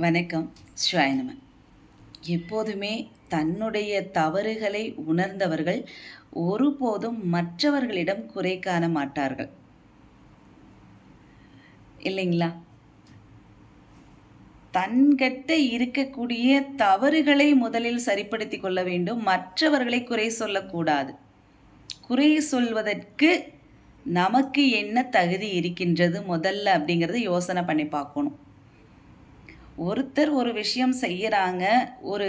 வணக்கம். ஸ்வாயனமன் எப்போதுமே தன்னுடைய தவறுகளை உணர்ந்தவர்கள் ஒருபோதும் மற்றவர்களிடம் குறை காண மாட்டார்கள். இல்லைங்களா? தன்கிட்ட இருக்கக்கூடிய தவறுகளை முதலில் சரிப்படுத்தி கொள்ள வேண்டும். மற்றவர்களை குறை சொல்லக்கூடாது. குறை சொல்வதற்கு நமக்கு என்ன தகுதி இருக்கின்றது முதல்ல அப்படிங்கிறத யோசனை பண்ணி பார்க்கணும். ஒருத்தர் ஒரு விஷயம் செய்கிறாங்க ஒரு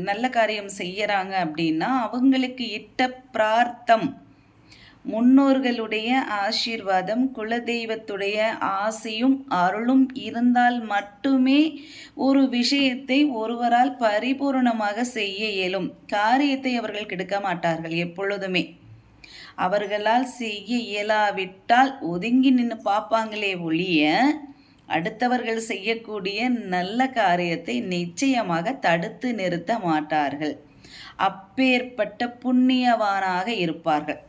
நல்ல காரியம் செய்கிறாங்க அப்படின்னா அவங்களுக்கு இட்ட பிரார்த்தம் முன்னோர்களுடைய ஆசீர்வாதம் குலதெய்வத்துடைய ஆசையும் அருளும் இருந்தால் மட்டுமே ஒரு விஷயத்தை ஒருவரால் பரிபூரணமாக செய்ய இயலும். காரியத்தை அவர்கள் கெடுக்க மாட்டார்கள் எப்பொழுதுமே. அவர்களால் செய்ய இயலாவிட்டால் ஒதுங்கி நின்று பார்ப்பாங்களே ஒழிய அடுத்தவர்கள் செய்யக்கூடிய நல்ல காரியத்தை நிச்சயமாக தடுத்து நிறுத்த மாட்டார்கள். அப்பேற்பட்ட புண்ணியவானாக இருப்பார்கள்.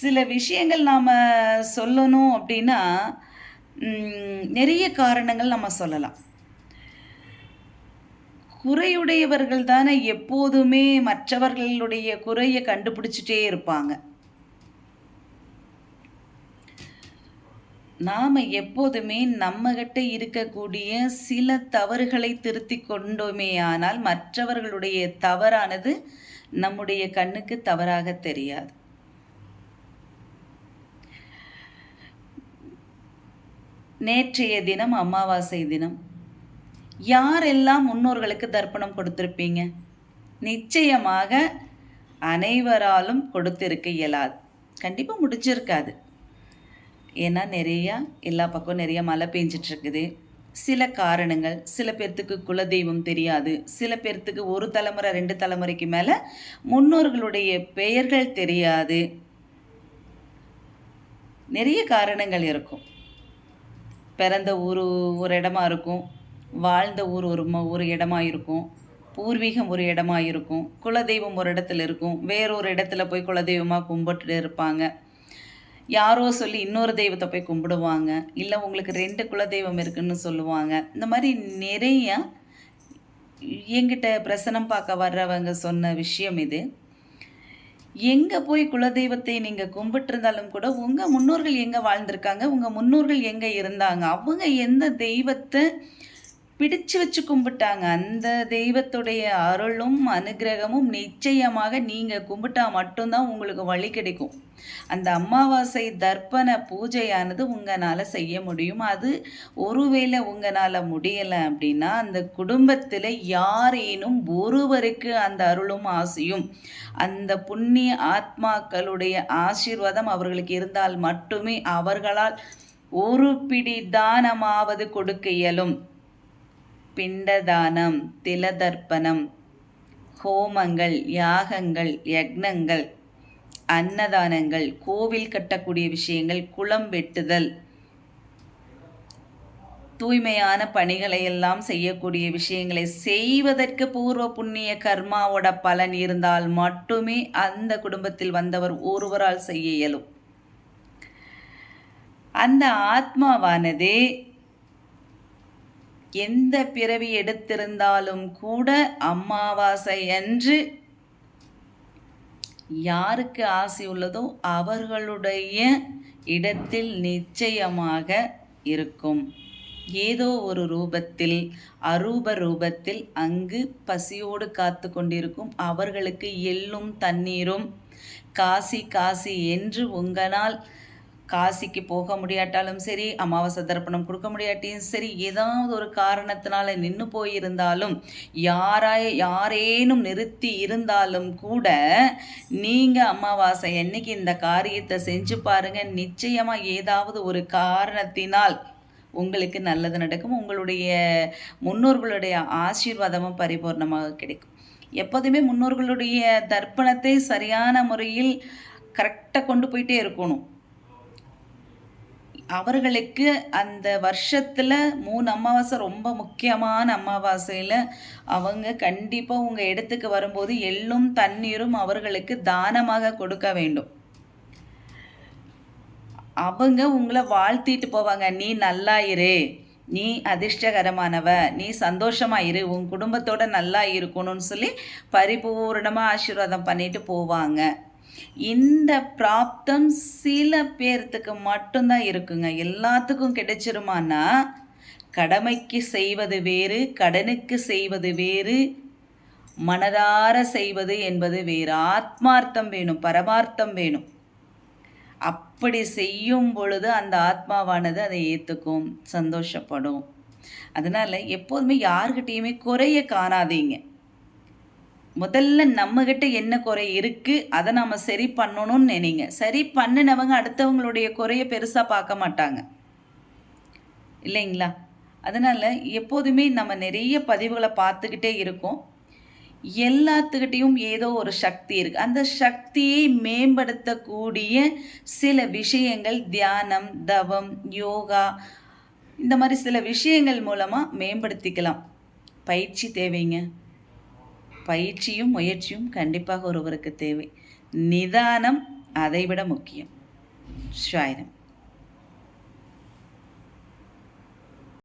சில விஷயங்கள் நாம் சொல்லணும் அப்படின்னா நிறைய காரணங்கள் நம்ம சொல்லலாம். குறையுடையவர்கள் தானே எப்போதுமே மற்றவர்களுடைய குறையை கண்டுபிடிச்சிட்டே இருப்பாங்க. நாம் எப்போதுமே நம்மகிட்ட இருக்கக்கூடிய சில தவறுகளை திருத்தி கொண்டோமே ஆனால் மற்றவர்களுடைய தவறானது நம்முடைய கண்ணுக்கு தவறாக தெரியாது. நேற்றைய தினம் அமாவாசை தினம் யாரெல்லாம் முன்னோர்களுக்கு தர்ப்பணம் கொடுத்திருப்பீங்க? நிச்சயமாக அனைவராலும் கொடுத்திருக்க இயலாது. கண்டிப்பாக முடிச்சிருக்காது ஏன்னா நிறையா எல்லா பக்கம் நிறைய மழை பெஞ்சிட்ருக்குது. சில காரணங்கள் சில பேர்த்துக்கு குலதெய்வம் தெரியாது. சில பேர்த்துக்கு ஒரு தலைமுறை ரெண்டு தலைமுறைக்கு மேலே முன்னோர்களுடைய பெயர்கள் தெரியாது. நிறைய காரணங்கள் இருக்கும். பிறந்த ஊர் ஒரு இடமா இருக்கும். வாழ்ந்த ஊர் ஒரு ஒரு இடமா இருக்கும். பூர்வீகம் ஒரு இடமா இருக்கும். குலதெய்வம் ஒரு இடத்துல இருக்கும். வேறொரு இடத்துல போய் குலதெய்வமாக கும்பிட்டு இருப்பாங்க. யாரோ சொல்லி இன்னொரு தெய்வத்தை போய் கும்பிடுவாங்க. இல்லை உங்களுக்கு ரெண்டு குலதெய்வம் இருக்குன்னு சொல்லுவாங்க. இந்த மாதிரி நிறைய எங்கிட்ட பிரசனம் பார்க்க வர்றவங்க சொன்ன விஷயம் இது. எங்கே போய் குலதெய்வத்தை நீங்கள் கும்பிட்டுருந்தாலும் கூட உங்கள் முன்னோர்கள் எங்கே வாழ்ந்திருக்காங்க உங்கள் முன்னோர்கள் எங்கே இருந்தாங்க அவங்க எந்த தெய்வத்தை பிடிச்சு வச்சு கும்பிட்டாங்க. அந்த தெய்வத்துடைய அருளும் அனுகிரகமும் நிச்சயமாக நீங்கள் கும்பிட்டா மட்டும்தான் உங்களுக்கு வழி கிடைக்கும். அந்த அமாவாசை தர்ப்பண பூஜையானது உங்களால் செய்ய முடியும். அது ஒருவேளை உங்களால் முடியலை அப்படின்னா அந்த குடும்பத்தில் யாரேனும் ஒருவருக்கு அந்த அருளும் ஆசையும் அந்த புண்ணிய ஆத்மாக்களுடைய ஆசீர்வாதம் அவர்களுக்கு இருந்தால் மட்டுமே அவர்களால் ஒரு பிடி தானமாவது கொடுக்க இயலும். பிண்டதானம் திலதர்ப்பணம் ஹோமங்கள் யாகங்கள் யக்னங்கள் அன்னதானங்கள் கோவில் கட்டக்கூடிய விஷயங்கள் குளம் வெட்டுதல் தூய்மையான பணிகளை எல்லாம் செய்யக்கூடிய விஷயங்களை செய்வதற்கு பூர்வ புண்ணிய கர்மாவோட பலன் இருந்தால் மட்டுமே அந்த குடும்பத்தில் வந்தவர் ஒருவரால் செய்ய இயலும். அந்த ஆத்மாவானது எந்த பிறவி எடுத்திருந்தாலும் கூட அமாவாசை அன்று யாருக்கு ஆசை உள்ளதோ அவர்களுடைய இடத்தில் நிச்சயமாக இருக்கும். ஏதோ ஒரு ரூபத்தில் அரூப ரூபத்தில் அங்கு பசியோடு காத்து கொண்டிருக்கும் அவர்களுக்கு எள்ளும் தண்ணீரும் காசி காசி என்று உங்களால் காசிக்கு போக முடியாட்டாலும் சரி அமாவாசை தர்ப்பணம் கொடுக்க முடியாட்டியும் சரி ஏதாவது ஒரு காரணத்தினால நின்று போயிருந்தாலும் யாராய் யாரேனும் நிறுத்தி இருந்தாலும் கூட நீங்கள் அமாவாசை என்னைக்கு இந்த காரியத்தை செஞ்சு பாருங்கள் நிச்சயமாக ஏதாவது ஒரு காரணத்தினால் உங்களுக்கு நல்லது நடக்கும். உங்களுடைய முன்னோர்களுடைய ஆசீர்வாதமும் பரிபூர்ணமாக கிடைக்கும். எப்போதுமே முன்னோர்களுடைய தர்ப்பணத்தை சரியான முறையில் கரெக்டாக கொண்டு போயிட்டே இருக்கணும். அவர்களுக்கு அந்த வருஷத்தில் மூணு அமாவாசை ரொம்ப முக்கியமான அமாவாசையில் அவங்க கண்டிப்பாக உங்கள் இடத்துக்கு வரும்போது எள்ளும் தண்ணீரும் அவர்களுக்கு தானமாக கொடுக்க வேண்டும் அவங்க உங்களை வாழ்த்திட்டு போவாங்க. "நீ நல்லா இரு. நீ அதிர்ஷ்டகரமானவ. நீ சந்தோஷமாக இரு. உன் குடும்பத்தோட நல்லா இருக்கணும்னு" சொல்லி பரிபூர்ணமாக ஆசீர்வாதம் பண்ணிட்டு போவாங்க. இந்த பிராப்தம் சில பேர்த்துக்கு மட்டும்தான் இருக்குங்க. எல்லாத்துக்கும் கிடைச்சிருமான்னா, கடமைக்கு செய்வது வேறு, கடனுக்கு செய்வது வேறு, மனதார செய்வது என்பது வேறு. ஆத்மார்த்தம் வேணும், பரமார்த்தம் வேணும். அப்படி செய்யும் பொழுது அந்த ஆத்மாவானது அதை ஏற்றுக்கும் சந்தோஷப்படும். அதனால எப்போதுமே யாருக்கிட்டேயுமே குறைய காணாதீங்க. முதல்ல நம்மகிட்ட என்ன குறை இருக்குது அதை நாம் சரி பண்ணணும்னு நினைங்க சரி பண்ணுனவங்க அடுத்தவங்களுடைய குறையை பெருசாக பார்க்க மாட்டாங்க. இல்லைங்களா? அதனால் எப்போதுமே நம்ம நிறைய பதிவுகளை பார்த்துக்கிட்டே இருக்கோம். எல்லாத்துக்கிட்டேயும் ஏதோ ஒரு சக்தி இருக்குது அந்த சக்தியை மேம்படுத்தக்கூடிய சில விஷயங்கள் தியானம், தவம், யோகா இந்த மாதிரி சில விஷயங்கள் மூலமாக மேம்படுத்திக்கலாம். பயிற்சி தேவைங்க. பயிற்சியும், முயற்சியும் கண்டிப்பாக ஒருவருக்கு தேவை. நிதானம் அதைவிட முக்கியம். சாய்ராம்.